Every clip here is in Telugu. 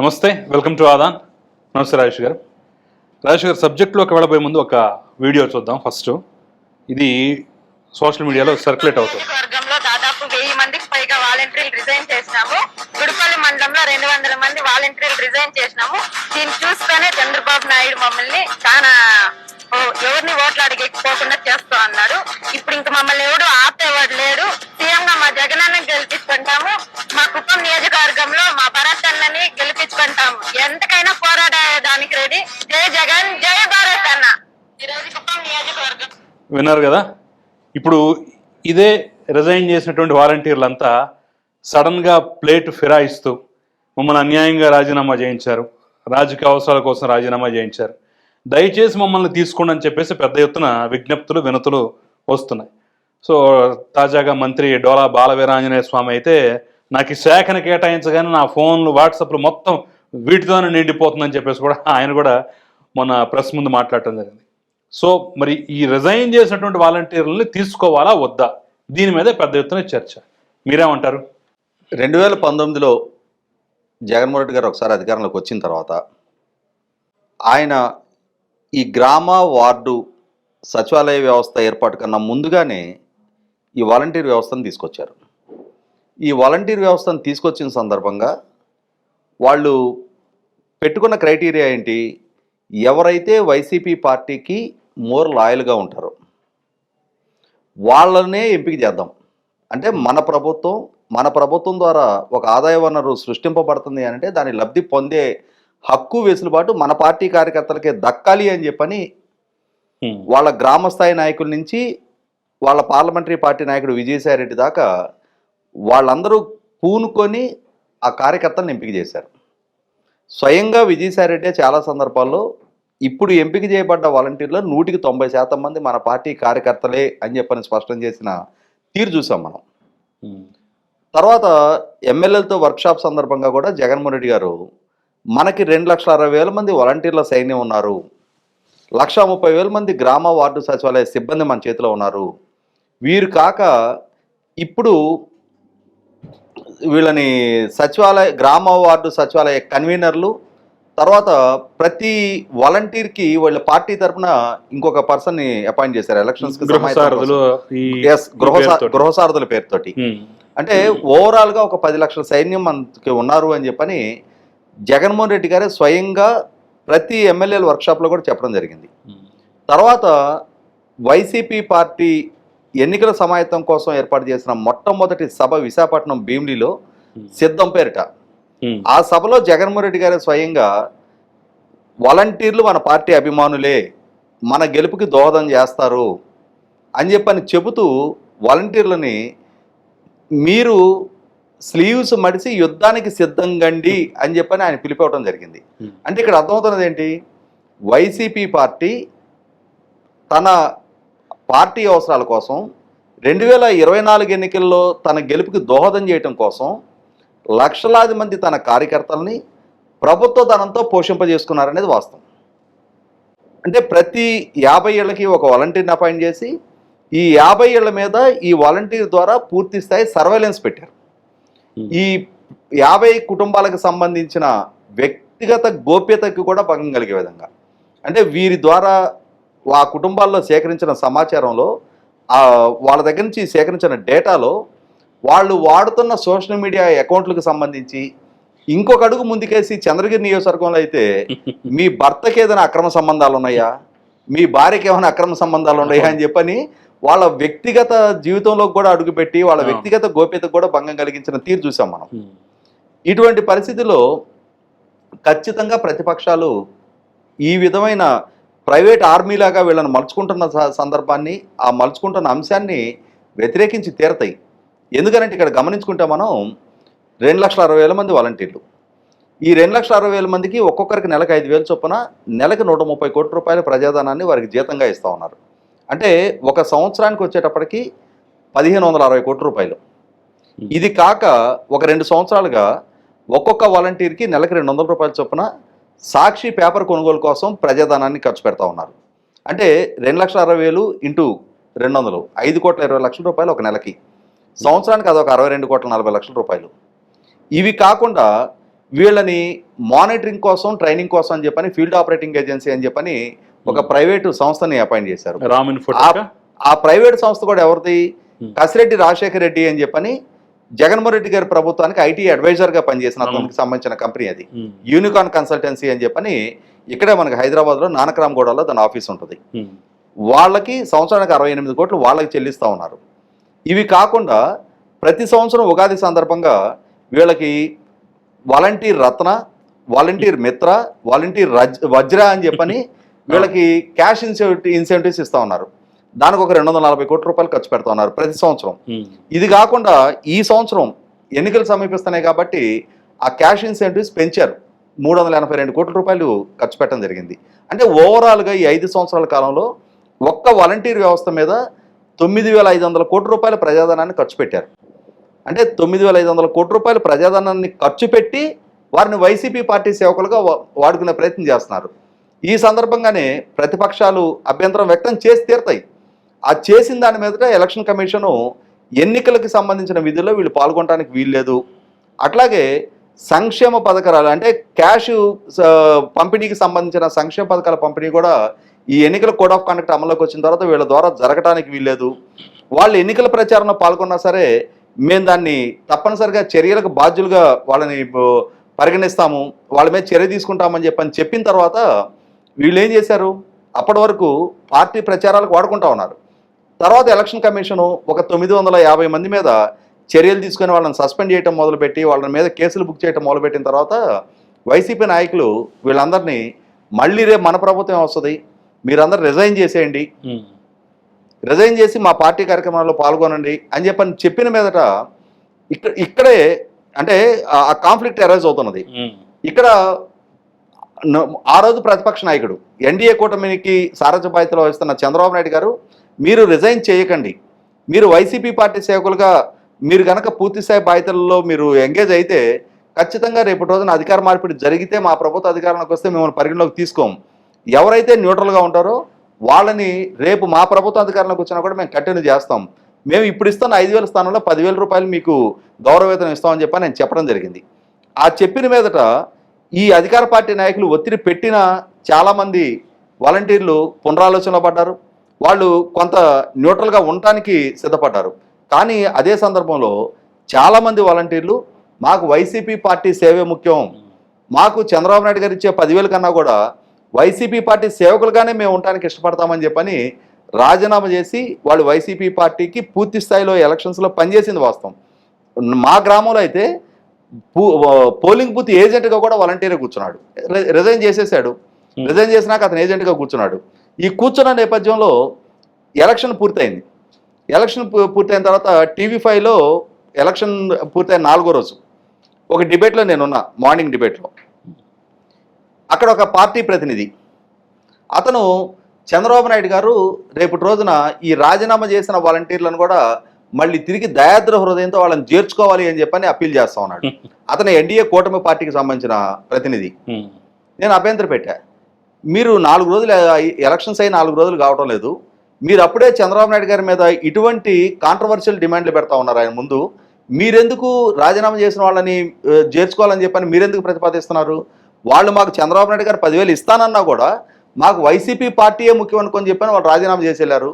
నమస్తే వెల్కమ్ టు ఆదాన్. నమస్తే రాజేష్ గారు. రాజేష్ గారు సబ్జెక్ట్లోకి వెళ్ళబోయే ముందు ఒక వీడియో చూద్దాం ఫస్ట్. ఇది సోషల్ మీడియాలో సర్క్యులేట్ అవుతుంది. వర్గంలో దాదాపు వెయ్యి మందికి పైగా వాలంటీర్లు రిజైన్ చేసినాము. గుడిపల్లి మండలంలో రెండు వందల మంది వాలంటీర్లు రిజైన్ చేసినాము. దీన్ని చూస్తేనే చంద్రబాబు నాయుడు మమ్మల్ని చాలా ఎవరిని ఓట్లు అడిగకపోకుండా చేస్తూ అన్నాడు. ఇప్పుడు ఇంకా మమ్మల్ని ఎవడు ఆపేవాడు లేడు. సీఎం మా జగనన్న గెలిపించుకుంటాము. మా విన్నారు కదా? ఇప్పుడు ఇదే రిజైన్ చేసినటువంటి వాలంటీర్లంతా సడన్గా ప్లేట్ ఫిరాయిస్తూ మమ్మల్ని అన్యాయంగా రాజీనామా చేయించారు. రాజకీయ అవసరాల కోసం రాజీనామా చేయించారు. దయచేసి మమ్మల్ని తీసుకోండి అని చెప్పేసి పెద్ద ఎత్తున విజ్ఞప్తులు వినతులు వస్తున్నాయి. సో తాజాగా మంత్రి డోలా బాలవీరాంజనేయ స్వామి అయితే నాకు ఈ శాఖను కేటాయించగానే నా ఫోన్లు వాట్సాప్లు మొత్తం వీటితోనే నిండిపోతుందని చెప్పేసి కూడా ఆయన కూడా మొన్న ప్రెస్ ముందు మాట్లాడటం జరిగింది. సో మరి ఈ రిజైన్ చేసినటువంటి వాలంటీర్లని తీసుకోవాలా వద్దా? దీని మీద పెద్ద ఎత్తున చర్చ. మీరేమంటారు? రెండు వేల పంతొమ్మిదిలో జగన్మోహన్ రెడ్డి గారు ఒకసారి అధికారంలోకి వచ్చిన తర్వాత ఆయన ఈ గ్రామ వార్డు సచివాలయ వ్యవస్థ ఏర్పాటు కన్నా ముందుగానే ఈ వాలంటీర్ వ్యవస్థను తీసుకొచ్చారు. ఈ వాలంటీర్ వ్యవస్థను తీసుకొచ్చిన సందర్భంగా వాళ్ళు పెట్టుకున్న క్రైటీరియా ఏంటి? ఎవరైతే వైసీపీ పార్టీకి మోర్ లాయల్గా ఉంటారో. వాళ్ళనే ఎంపిక చేద్దాం. అంటే మన ప్రభుత్వం మన ప్రభుత్వం ద్వారా ఒక ఆదాయ వనరు సృష్టింపబడుతుంది అని అంటే దాని లబ్ధి పొందే హక్కు వెసులుబాటు మన పార్టీ కార్యకర్తలకే దక్కాలి అని చెప్పని. వాళ్ళ గ్రామ స్థాయి నాయకుల నుంచి వాళ్ళ పార్లమెంటరీ పార్టీ నాయకుడు విజయసాయి రెడ్డి దాకా వాళ్ళందరూ పూనుకొని ఆ కార్యకర్తలను ఎంపిక చేశారు. స్వయంగా విజయసాయి రెడ్డి చాలా సందర్భాల్లో ఇప్పుడు ఎంపిక చేయబడ్డ వాలంటీర్లో నూటికి తొంభై శాతం మంది మన పార్టీ కార్యకర్తలే అని చెప్పని స్పష్టం చేసిన తీరు చూసాం మనం. తర్వాత ఎమ్మెల్యేలతో వర్క్షాప్ సందర్భంగా కూడా జగన్మోహన్ రెడ్డి గారు మనకి రెండు లక్షల అరవై వేల మంది వాలంటీర్ల సైన్యం ఉన్నారు. లక్ష ముప్పై వేల మంది గ్రామ వార్డు సచివాలయ సిబ్బంది మన చేతిలో ఉన్నారు. వీరు కాక ఇప్పుడు వీళ్ళని సచివాలయ గ్రామ వార్డు సచివాలయ కన్వీనర్లు తర్వాత ప్రతి వాలంటీర్కి వాళ్ళ పార్టీ తరపున ఇంకొక పర్సన్ని అపాయింట్ చేశారు ఎలక్షన్స్. గృహసారథుల పేరుతోటి. అంటే ఓవరాల్గా ఒక పది లక్షల సైన్యం మనకి ఉన్నారు అని చెప్పని జగన్మోహన్ రెడ్డి గారే స్వయంగా ప్రతి ఎమ్మెల్యేల వర్క్షాప్లో కూడా చెప్పడం జరిగింది. తర్వాత వైసీపీ పార్టీ ఎన్నికల సమాయత్తం కోసం ఏర్పాటు చేసిన మొట్టమొదటి సభ విశాఖపట్నం భీమిలిలో సిద్ధం పేరిట. ఆ సభలో జగన్మోహన్ రెడ్డి గారే స్వయంగా వాలంటీర్లు మన పార్టీ అభిమానులే మన గెలుపుకి దోహదం చేస్తారు అని చెప్పని చెబుతూ వాలంటీర్లని మీరు స్లీవ్స్ మడిసి యుద్ధానికి సిద్ధంగండి అని చెప్పని ఆయన పిలిపివ్వడం జరిగింది. అంటే ఇక్కడ అర్థమవుతున్నది ఏంటి? వైసీపీ పార్టీ తన పార్టీ అవసరాల కోసం రెండు వేల ఇరవై నాలుగు ఎన్నికల్లో తన గెలుపుకి దోహదం చేయటం కోసం లక్షలాది మంది తన కార్యకర్తల్ని ప్రభుత్వ ధనంతో పోషింపజేసుకున్నారనేది వాస్తవం. అంటే ప్రతి యాభై ఏళ్ళకి ఒక వాలంటీర్ని అపాయింట్ చేసి ఈ యాభై ఏళ్ళ మీద ఈ వాలంటీర్ ద్వారా పూర్తి స్థాయి సర్వేలెన్స్ పెట్టారు. ఈ యాభై కుటుంబాలకు సంబంధించిన వ్యక్తిగత గోప్యతకి కూడా భంగం కలిగే విధంగా. అంటే వీరి ద్వారా ఆ కుటుంబాల్లో సేకరించిన సమాచారంలో వాళ్ళ దగ్గర నుంచి సేకరించిన డేటాలో వాళ్ళు వాడుతున్న సోషల్ మీడియా అకౌంట్లకు సంబంధించి ఇంకొక అడుగు ముందుకేసి చంద్రగిరి నియోజకవర్గంలో అయితే మీ భర్తకి ఏదైనా అక్రమ సంబంధాలు ఉన్నాయా మీ భార్యకి ఏమైనా అక్రమ సంబంధాలు ఉన్నాయా అని చెప్పని వాళ్ళ వ్యక్తిగత జీవితంలో కూడా అడుగుపెట్టి వాళ్ళ. వ్యక్తిగత గోప్యతకు కూడా భంగం కలిగించిన తీరు చూసాం మనం. ఇటువంటి పరిస్థితిలో ఖచ్చితంగా ప్రతిపక్షాలు ఈ విధమైన ప్రైవేట్ ఆర్మీలాగా వీళ్ళని మలుచుకుంటున్న స- సందర్భాన్ని ఆ మలుచుకుంటున్న అంశాన్ని వ్యతిరేకించి తీరతాయి ఎందుకనంటే ఇక్కడ గమనించుకుంటే మనం రెండు లక్షల అరవై వేల మంది వాలంటీర్లు. ఈ రెండు లక్షల అరవై వేల మందికి ఒక్కొక్కరికి నెలకు ఐదు వేలు చొప్పున నెలకు నూట ముప్పై కోట్ల రూపాయల ప్రజాధనాన్ని వారికి జీతంగా ఇస్తూ ఉన్నారు. అంటే ఒక సంవత్సరానికి వచ్చేటప్పటికి పదిహేను వందల అరవై కోట్ల రూపాయలు. ఇది కాక ఒక రెండు సంవత్సరాలుగా ఒక్కొక్క వాలంటీర్కి నెలకు రెండు వందల రూపాయల చొప్పున సాక్షి పేపర్ కొనుగోలు కోసం ప్రజాధనాన్ని ఖర్చు పెడతా ఉన్నారు. అంటే రెండు లక్షల అరవై వేలు ఇంటూ రెండు వందలు ఐదు కోట్ల ఇరవై లక్షల రూపాయలు ఒక నెలకి. సంవత్సరానికి అదొక అరవై రెండు కోట్ల నలభై లక్షల రూపాయలు. ఇవి కాకుండా వీళ్ళని మానిటరింగ్ కోసం ట్రైనింగ్ కోసం అని చెప్పని ఫీల్డ్ ఆపరేటింగ్ ఏజెన్సీ అని చెప్పని ఒక ప్రైవేటు సంస్థని అపాయింట్ చేశారు. ఆ- ప్రైవేట్ సంస్థ కూడా ఎవరిది. కసిరెడ్డి రాజశేఖర రెడ్డి అని చెప్పని జగన్మోహన్ రెడ్డి గారి ప్రభుత్వానికి ఐటీ అడ్వైజర్గా పనిచేసిన అతనికి సంబంధించిన కంపెనీ అది. యూనికాన్ కన్సల్టెన్సీ అని చెప్పని ఇక్కడే మనకి హైదరాబాద్లో నానక్రామ్గూడలో దాని ఆఫీస్ ఉంటుంది. వాళ్ళకి సంవత్సరానికి అరవై ఎనిమిది కోట్లు వాళ్ళకి చెల్లిస్తూ ఉన్నారు. ఇవి కాకుండా ప్రతి సంవత్సరం ఉగాది సందర్భంగా వీళ్ళకి volunteer Ratna volunteer Mitra volunteer రజ్ Vajra అని చెప్పని వీళ్ళకి క్యాష్ ఇన్సెంటివ్ ఇన్సెంటివ్స్ ఇస్తూ ఉన్నారు. దానికి ఒక రెండు వందల నలభై కోట్ల రూపాయలు ఖర్చు పెడతా ఉన్నారు ప్రతి సంవత్సరం. ఇది కాకుండా ఈ సంవత్సరం ఎన్నికలు సమీపిస్తున్నాయి కాబట్టి ఆ క్యాష్ ఇన్సెంటివ్స్ పెంచారు. మూడు వందల ఎనభై రెండు కోట్ల రూపాయలు ఖర్చు పెట్టడం జరిగింది. అంటే ఓవరాల్గా ఈ ఐదు సంవత్సరాల కాలంలో ఒక్క వాలంటీర్ వ్యవస్థ మీద తొమ్మిది వేల ఐదు వందల కోట్ల రూపాయల ప్రజాధనాన్ని ఖర్చు పెట్టారు. అంటే తొమ్మిది వేల ఐదు వందల కోట్ల రూపాయల ప్రజాధనాన్ని ఖర్చు పెట్టి వారిని వైసీపీ పార్టీ సేవకులుగా వాడుకునే ప్రయత్నం చేస్తున్నారు. ఈ సందర్భంగానే ప్రతిపక్షాలు అభ్యంతరం వ్యక్తం చేసి తీరుతాయి. ఆ చేసిన దాని మీదట ఎలక్షన్ కమిషను ఎన్నికలకు సంబంధించిన విధుల్లో వీళ్ళు పాల్గొనడానికి వీల్లేదు. అట్లాగే సంక్షేమ పథకాలు అంటే క్యాష్ పంపిణీకి సంబంధించిన సంక్షేమ పథకాల పంపిణీ కూడా ఈ ఎన్నికల కోడ్ ఆఫ్ కండక్ట్ అమల్లోకి వచ్చిన తర్వాత వీళ్ళ ద్వారా జరగటానికి వీల్లేదు. వాళ్ళు ఎన్నికల ప్రచారంలో పాల్గొన్నా సరే మేము దాన్ని తప్పనిసరిగా చర్యలకు బాధ్యులుగా వాళ్ళని పరిగణిస్తాము. వాళ్ళ మీద చర్య తీసుకుంటామని చెప్పని చెప్పిన తర్వాత వీళ్ళు ఏం చేశారు? అప్పటి వరకు పార్టీ ప్రచారాలకు వాడుకుంటా ఉన్నారు. తర్వాత ఎలక్షన్ కమిషను ఒక తొమ్మిది వందల యాభై మంది మీద చర్యలు తీసుకొని వాళ్ళని సస్పెండ్ చేయటం మొదలుపెట్టి వాళ్ళ మీద కేసులు బుక్ చేయడం మొదలుపెట్టిన తర్వాత వైసీపీ నాయకులు వీళ్ళందరినీ మళ్ళీ రేపు మన ప్రభుత్వం వస్తుంది. మీరందరూ రిజైన్ చేసేయండి. రిజైన్ చేసి మా పార్టీ కార్యక్రమాల్లో పాల్గొనండి అని చెప్పని చెప్పిన మీదట ఇక్కడ ఇక్కడే అంటే ఆ కాన్ఫ్లిక్ట్ అరైజ్ అవుతున్నది. ఇక్కడ ఆ రోజు ప్రతిపక్ష నాయకుడు ఎన్డీఏ కూటమికి సారథ్య బాధ్యతలు వహిస్తున్న చంద్రబాబు నాయుడు గారు మీరు రిజైన్ చేయకండి. మీరు వైసీపీ పార్టీ సేవకులుగా మీరు గనక పూర్తిస్థాయి బాధ్యతల్లో మీరు ఎంగేజ్ అయితే ఖచ్చితంగా రేపటి రోజున అధికార మార్పిడి జరిగితే మా ప్రభుత్వ అధికారంలోకి వస్తే మిమ్మల్ని పరిగణలోకి తీసుకోం. ఎవరైతే న్యూట్రల్గా ఉంటారో వాళ్ళని రేపు మా ప్రభుత్వ అధికారంలోకి వచ్చినా కూడా మేము కంటిన్యూ చేస్తాం. మేము ఇప్పుడు ఇస్తున్న ఐదు వేల స్థానంలో పదివేల రూపాయలు మీకు గౌరవవేతనం ఇస్తామని చెప్పి నేను చెప్పడం జరిగింది. ఆ చెప్పిన మీదట ఈ అధికార పార్టీ నాయకులు ఒత్తిడి పెట్టిన చాలామంది వాలంటీర్లు పునరాలోచనలో పడ్డారు. వాళ్ళు కొంత న్యూట్రల్గా ఉండటానికి సిద్ధపడ్డారు. కానీ అదే సందర్భంలో చాలామంది వాలంటీర్లు మాకు వైసీపీ పార్టీ సేవే ముఖ్యం. మాకు చంద్రబాబు నాయుడు గారు ఇచ్చే పదివేల కన్నా కూడా వైసీపీ పార్టీ సేవకులుగానే మేము ఉండటానికి ఇష్టపడతామని చెప్పని రాజీనామా చేసి వాళ్ళు వైసీపీ పార్టీకి పూర్తి స్థాయిలో ఎలక్షన్స్లో పనిచేసింది వాస్తవం. మా గ్రామంలో అయితే పోలింగ్ బూత్ ఏజెంట్గా కూడా వాలంటీరే కూర్చున్నాడు. రిజైన్ చేసేసాడు. రిజైన్ చేసినాక అతను ఏజెంట్గా కూర్చున్నాడు. ఈ కూర్చున్న నేపథ్యంలో ఎలక్షన్ పూర్తయింది. ఎలక్షన్ పూర్తయిన తర్వాత టీవీ ఫైవ్లో ఎలక్షన్ పూర్తయిన నాలుగో రోజు. ఒక డిబేట్లో నేనున్నా మార్నింగ్ డిబేట్లో. అక్కడ ఒక పార్టీ ప్రతినిధి. అతను చంద్రబాబు నాయుడు గారు రేపటి రోజున ఈ రాజీనామా చేసిన వాలంటీర్లను కూడా మళ్ళీ తిరిగి దయాద్ర హృదయంతో వాళ్ళని చేర్చుకోవాలి అని చెప్పని అప్పీల్ చేస్తా ఉన్నాడు. అతను ఎన్డీఏ కూటమి పార్టీకి సంబంధించిన ప్రతినిధి. నేను అభ్యంతరం పెట్టా. మీరు నాలుగు రోజులు ఎలక్షన్స్ అయి నాలుగు రోజులు కావటం లేదు. మీరు అప్పుడే చంద్రబాబు నాయుడు గారి మీద ఇటువంటి కాంట్రవర్షియల్ డిమాండ్లు పెడతా ఉన్నారు ఆయన ముందు. మీరెందుకు రాజీనామా చేసిన వాళ్ళని చేర్చుకోవాలని చెప్పని మీరెందుకు ప్రతిపాదిస్తున్నారు? వాళ్ళు మాకు చంద్రబాబు నాయుడు గారు పదివేలు ఇస్తానన్నా కూడా మాకు వైసీపీ పార్టీయే ముఖ్యం అనుకొని చెప్పని వాళ్ళు రాజీనామా చేసి వెళ్ళారు.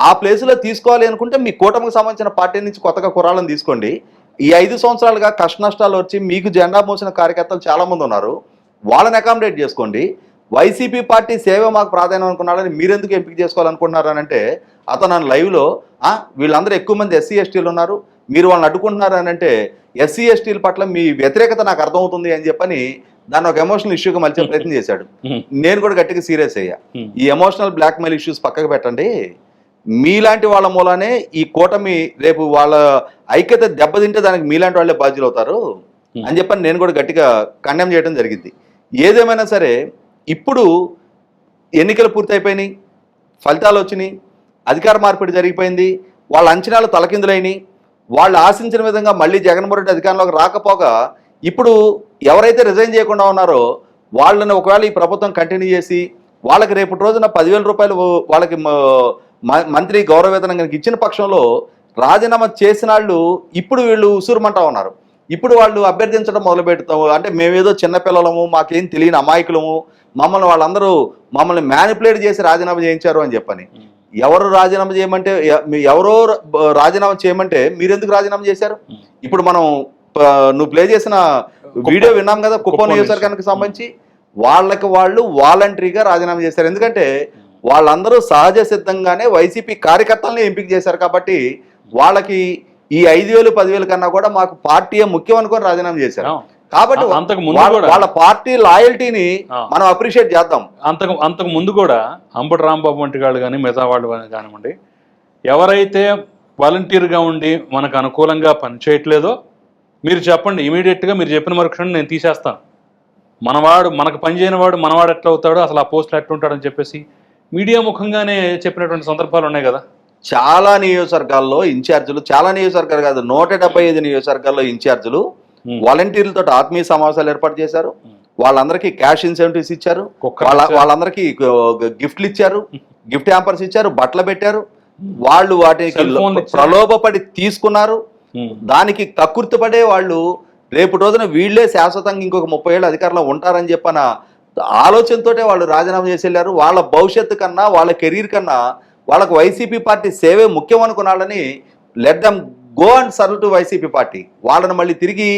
ఆ ప్లేస్లో తీసుకోవాలి అనుకుంటే మీ కూటమికి సంబంధించిన పార్టీ నుంచి కొత్తగా కురాలను తీసుకోండి. ఈ ఐదు సంవత్సరాలుగా కష్ట నష్టాలు వచ్చి మీకు జెండా మోసిన కార్యకర్తలు చాలా మంది ఉన్నారు. వాళ్ళని అకామిడేట్ చేసుకోండి. వైసీపీ పార్టీ సేవ మాకు ప్రాధాన్యం అనుకున్నాడని మీరెందుకు ఎంపిక చేసుకోవాలనుకుంటున్నారు అని అంటే అతను నన్ను లైవ్లో "ఆ, వీళ్ళందరూ ఎక్కువ మంది ఎస్సీ ఎస్టీలు ఉన్నారు. మీరు వాళ్ళని అడ్డుకుంటున్నారు అని అంటే ఎస్సీ ఎస్టీల పట్ల మీ వ్యతిరేకత నాకు అర్థమవుతుంది అని చెప్పని దాన్ని ఒక ఎమోషనల్ ఇష్యూగా మలిచే ప్రయత్నం చేశాడు. నేను కూడా గట్టిగా సీరియస్ అయ్యా. ఈ ఎమోషనల్ బ్లాక్మెయిల్ ఇష్యూస్ పక్కకు పెట్టండి. మీలాంటి వాళ్ళ మూలానే ఈ కూటమి రేపు వాళ్ళ ఐక్యత దెబ్బతింటే దానికి మీలాంటి వాళ్ళే బాధ్యులు అవుతారు అని చెప్పని నేను కూడా గట్టిగా కండెమ్ చేయడం జరిగింది. ఏదేమైనా సరే ఇప్పుడు ఎన్నికలు పూర్తయిపోయినాయి ఫలితాలు వచ్చినాయి అధికార మార్పిడి జరిగిపోయింది వాళ్ళ అంచనాలు తలకిందులైనాయి వాళ్ళు ఆశించిన విధంగా మళ్ళీ జగన్మోహన్ రెడ్డి అధికారంలోకి రాకపోగా ఇప్పుడు ఎవరైతే రిజైన్ చేయకుండా ఉన్నారో వాళ్ళని ఒకవేళ ఈ ప్రభుత్వం కంటిన్యూ చేసి వాళ్ళకి రేపటి రోజున పదివేల రూపాయలు వాళ్ళకి మంత్రి గౌరవవేతనం కనుక ఇచ్చిన పక్షంలో రాజీనామా చేసిన వాళ్ళు ఇప్పుడు వీళ్ళు ఉసురుమంటా ఉన్నారు. ఇప్పుడు వాళ్ళు అభ్యర్థించడం మొదలు పెడతాము అంటే మేమేదో చిన్నపిల్లలము మాకేం తెలియని అమాయకులము మమ్మల్ని వాళ్ళందరూ మమ్మల్ని మ్యానిపులేట్ చేసి రాజీనామా చేయించారు అని చెప్పని. ఎవరు రాజీనామా చేయమంటే ఎవరో రాజీనామా చేయమంటే మీరెందుకు రాజీనామా చేశారు? ఇప్పుడు మనం నువ్వు ప్లే చేసిన వీడియో విన్నాం కదా కుప్పం నియోజకవర్గానికి సంబంధించి. వాళ్ళకి వాళ్ళు వాలంటరీగా రాజీనామా చేశారు. ఎందుకంటే వాళ్ళందరూ సహజ సిద్ధంగానే వైసీపీ కార్యకర్తల్ని ఎంపిక చేశారు కాబట్టి వాళ్ళకి ఈ ఐదు వేలు పదివేలు కన్నా కూడా మాకు పార్టీయే ముఖ్యం అనుకొని రాజీనామా చేశారు. కాబట్టి అ- అంతకు ముందు వాళ్ళ- కూడా- వాళ్ళ పార్టీ లాయల్టీని. మనం అప్రిషియేట్ చేద్దాం. అంతకు అంతకు ముందు కూడా అంబటి రాంబాబు వంటి వాళ్ళు కానీ మిగతా వాళ్ళు కానీ కానివ్వండి ఎవరైతే వాలంటీర్గా ఉండి మనకు అనుకూలంగా పనిచేయట్లేదో మీరు చెప్పండి ఇమీడియట్గా మీరు చెప్పిన మరుక్షణం నేను తీసేస్తాను మనవాడు మనకు పనిచేయని వాడు మనవాడు ఎట్లా అవుతాడో అసలు ఆ పోస్టులు ఎట్లా ఉంటాడని చెప్పేసి మీడియా ముఖంగానే చెప్పినటువంటి సందర్భాలు ఉన్నాయి కదా చాలా నియోజకవర్గాల్లో ఇన్ఛార్జీలు చాలా నియోజకవర్గాలు కాదు నూట డెబ్బై ఐదు నియోజకవర్గాల్లో ఇన్ఛార్జీలు. వాలంటీర్లతో ఆత్మీయ సమావేశాలు ఏర్పాటు చేశారు వాళ్ళందరికీ క్యాష్ ఇన్సెంటివ్స్ ఇచ్చారు వాళ్ళ. వాళ్ళందరికీ గిఫ్ట్లు ఇచ్చారు గిఫ్ట్ హ్యాంపర్స్ ఇచ్చారు బట్టలు పెట్టారు వాళ్ళు వాటికి. ప్రలోభపడి తీసుకున్నారు. దానికి కక్కుర్తిపడే వాళ్ళు రేపు రోజున వీళ్ళే శాశ్వతంగా ఇంకొక ముప్పై ఏళ్ళు అధికారంలో ఉంటారని చెప్పన ఆలోచనతోటే వాళ్ళు రాజీనామా చేసి వెళ్ళారు. వాళ్ళ భవిష్యత్తు కన్నా వాళ్ళ కెరీర్ కన్నా వాళ్ళకు వైసీపీ పార్టీ సేవే ముఖ్యం అనుకున్నాళ్ళని let them go and serve to YCP party. వాళ్ళని మళ్ళీ తిరిగి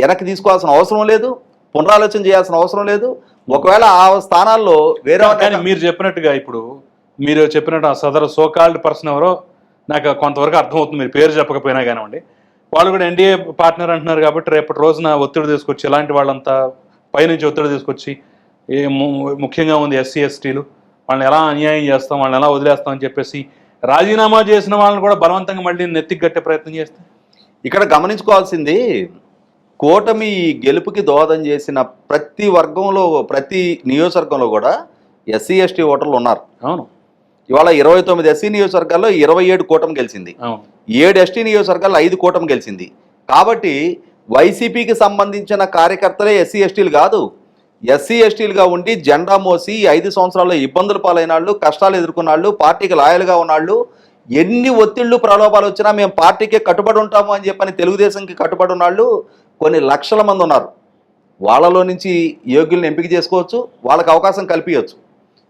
వెనక్కి తీసుకోవాల్సిన అవసరం లేదు పునరాలోచన చేయాల్సిన అవసరం లేదు. ఒకవేళ ఆ స్థానాల్లో వేరే కానీ మీరు చెప్పినట్టుగా ఇప్పుడు మీరు చెప్పినట్టు ఆ సదరు సోకాల్డ్ పర్సన్ ఎవరో నాకు కొంతవరకు అర్థమవుతుంది. మీరు పేరు చెప్పకపోయినా కానివ్వండి. వాళ్ళు కూడా ఎన్డీఏ పార్ట్నర్ అంటున్నారు కాబట్టి రేపటి రోజున ఒత్తిడి తీసుకొచ్చి ఇలాంటి వాళ్ళంతా పైనుంచి ఒత్తిడి తీసుకొచ్చి ముఖ్యంగా ఉంది ఎస్సీ ఎస్టీలు వాళ్ళని ఎలా అన్యాయం చేస్తాం వాళ్ళని ఎలా వదిలేస్తాం అని చెప్పేసి రాజీనామా చేసిన వాళ్ళని కూడా బలవంతంగా మళ్ళీ నెత్తికి కట్టే ప్రయత్నం చేస్తే? ఇక్కడ గమనించుకోవాల్సింది కూటమి ఈ గెలుపుకి దోహదం చేసిన ప్రతి వర్గంలో ప్రతి నియోజకవర్గంలో కూడా ఎస్సీ ఎస్టీ ఓటర్లు ఉన్నారు. అవును. ఇవాళ ఇరవై తొమ్మిది ఎస్సీ నియోజకవర్గాల్లో ఇరవై ఏడు కూటమి గెలిచింది. ఏడు ఎస్టీ నియోజకవర్గాల్లో ఐదు కూటమి గెలిచింది. కాబట్టి వైసీపీకి సంబంధించిన కార్యకర్తలే ఎస్సీ ఎస్టీలు కాదు. ఎస్సీ ఎస్టీలుగా ఉండి జెండా మోసి ఐదు సంవత్సరాల్లో ఇబ్బందులు పాలైన వాళ్ళు కష్టాలు ఎదుర్కొన్న వాళ్ళు పార్టీకి లాయలుగా ఉన్నాళ్ళు. ఎన్ని ఒత్తిళ్ళు ప్రలోభాలు వచ్చినా మేము పార్టీకే కట్టుబడి ఉంటాము అని చెప్పని తెలుగుదేశంకి కట్టుబడి ఉన్నాళ్ళు. కొన్ని లక్షల మంది ఉన్నారు. వాళ్ళలో నుంచి యోగ్యుల్ని ఎంపిక చేసుకోవచ్చు. వాళ్ళకి అవకాశం కల్పించవచ్చు.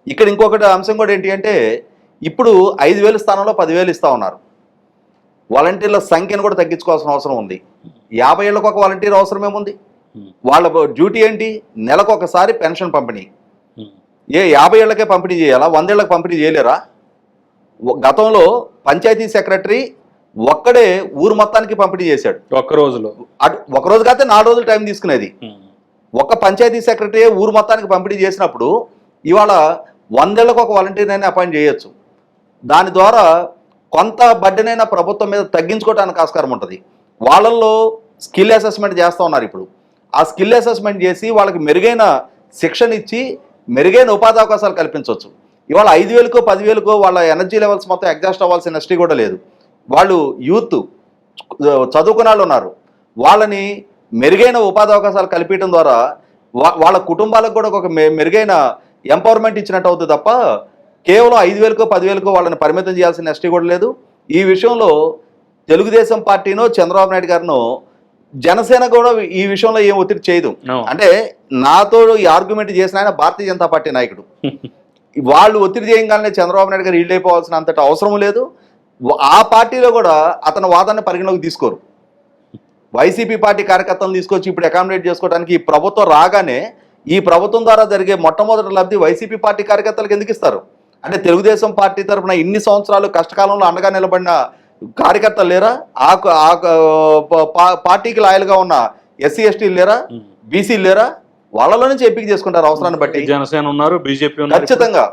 ఇక్కడ ఇంకొకటి అంశం కూడా ఏంటి అంటే ఇప్పుడు ఐదు వేలు స్థానంలో పదివేలు ఇస్తా ఉన్నారు. వాలంటీర్ల సంఖ్యను కూడా తగ్గించుకోవాల్సిన అవసరం ఉంది. యాభై ఏళ్ళకు ఒక వాలంటీర్ అవసరం ఏముంది ఉమ్. వాళ్ళ డ్యూటీ ఏంటి? నెలకు ఒకసారి పెన్షన్ పంపిణీ. ఏ యాభై ఏళ్ళకే పంపిణీ చేయాలా? వందేళ్ళకు పంపిణీ చేయలేరా? గతంలో పంచాయతీ సెక్రటరీ ఒక్కడే ఊరు మొత్తానికి పంపిణీ చేశాడు. ఒక్క రోజులో. అటు ఒక రోజు కాకపోతే నాలుగు రోజులు టైం తీసుకునేది. ఒక్క పంచాయతీ సెక్రటరీ ఊరు మొత్తానికి పంపిణీ చేసినప్పుడు ఇవాళ వందేళ్ళకు ఒక వాలంటీర్నైనా అపాయింట్ చేయొచ్చు. దాని ద్వారా కొంత బడ్డనైనా ప్రభుత్వం మీద తగ్గించుకోవడానికి ఆస్కారం ఉంటుంది. వాళ్ళల్లో స్కిల్ అసెస్మెంట్ చేస్తూ ఉన్నారు ఇప్పుడు. ఆ స్కిల్ అసెస్మెంట్ చేసి వాళ్ళకి మెరుగైన శిక్షణ ఇచ్చి మెరుగైన ఉపాధి అవకాశాలు కల్పించవచ్చు ఇవాళ ఐదు వేలకో పదివేలకో వాళ్ళ ఎనర్జీ లెవెల్స్ మొత్తం ఎగ్జాస్ట్ అవ్వాల్సిన ఇండస్ట్రీ కూడా లేదు. వాళ్ళు యూత్ చదువుకున్న వాళ్ళు ఉన్నారు. వాళ్ళని మెరుగైన ఉపాధి అవకాశాలు కల్పించడం ద్వారా వా- వాళ్ళ కుటుంబాలకు కూడా ఒక మె- మెరుగైన ఎంపవర్మెంట్ ఇచ్చినట్టు అవుతుంది తప్ప కేవలం ఐదు వేలకో పదివేలకో వాళ్ళని పరిమితం చేయాల్సిన నెస్టీ కూడా లేదు. ఈ విషయంలో తెలుగుదేశం పార్టీనో చంద్రబాబు నాయుడు గారినో జనసేన కూడా ఈ విషయంలో ఏం ఒత్తిడి చేయదు. అంటే నాతో ఈ ఆర్గ్యుమెంట్ చేసిన ఆయన భారతీయ జనతా పార్టీ నాయకుడు. వాళ్ళు ఒత్తిడి చేయగానే చంద్రబాబు నాయుడు గారు అయిపోవాల్సిన అంతటి అవసరం లేదు. ఆ పార్టీలో కూడా అతని వాదాన్ని పరిగణలోకి తీసుకోరు. వైసీపీ పార్టీ కార్యకర్తలను తీసుకొచ్చి ఇప్పుడు అకామిడేట్ చేసుకోవడానికి ఈ ప్రభుత్వం రాగానే ఈ ప్రభుత్వం ద్వారా జరిగే మొట్టమొదటి లబ్ధి వైసీపీ పార్టీ కార్యకర్తలకు ఎందుకు ఇస్తారు? అంటే తెలుగుదేశం పార్టీ తరఫున ఇన్ని సంవత్సరాలు కష్టకాలంలో అండగా నిలబడిన కార్యకర్తలు లేరా? ఆ పార్టీకి లాయల్గా ఉన్న ఎస్సీ ఎస్టీలు లేరా? బీసీలు లేరా? వాళ్ళలో నుంచి ఎంపిక చేసుకుంటారు అవసరాన్ని బట్టి. జనసేన ఉన్నారు బీజేపీ ఖచ్చితంగా.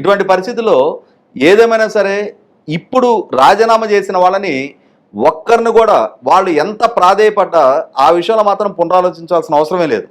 ఇటువంటి పరిస్థితుల్లో ఏదేమైనా సరే ఇప్పుడు రాజీనామా చేసిన వాళ్ళని ఒక్కరిని కూడా వాళ్ళు ఎంత ప్రాధేయపడ్డా ఆ విషయంలో మాత్రం పునరాలోచించాల్సిన అవసరమే లేదు.